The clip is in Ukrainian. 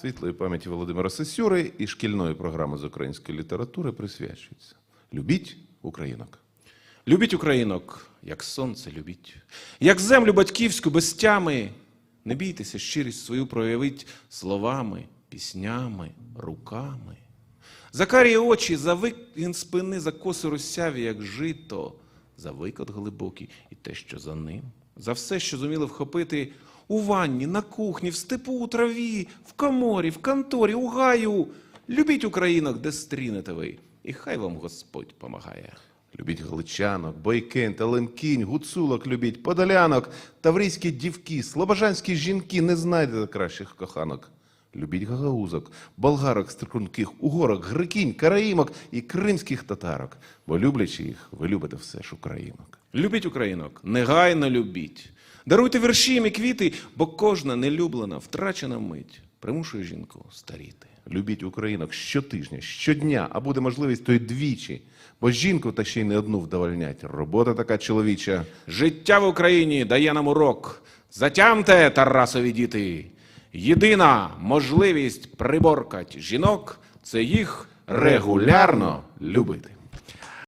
світлої пам'яті Володимира Сесюри і шкільної програми з української літератури присвячується. Любіть українок. Любіть українок, як сонце любіть, як землю батьківську без тями. Не бійтеся, щирість свою проявить словами, піснями, руками. За карі очі, за викін спини, за коси розсяві, як жито, за викот глибокий і те, що за ним, за все, що зуміли вхопити у ванні, на кухні, в степу, у траві, в коморі, в конторі, у гаю. Любіть українок, де стрінете ви, і хай вам Господь помагає. Любіть галичанок, бойкин, талемкінь, гуцулок любіть, подолянок, таврійські дівки, слобожанські жінки, не знайдете кращих коханок. Любіть гагаузок, болгарок струнких, угорок, грекінь, караїмок і кримських татарок, бо люблячи їх, ви любите все ж українок. Любіть українок, негайно любіть. Даруйте вірші і квіти, бо кожна нелюблена, втрачена мить примушує жінку старіти. Любіть українок щотижня, щодня, а буде можливість, то й двічі. Бо жінку та ще й не одну вдовольнять. Робота така чоловіча. Життя в Україні дає нам урок. Затямте, Тарасові діти. Єдина можливість приборкать жінок це їх регулярно любити.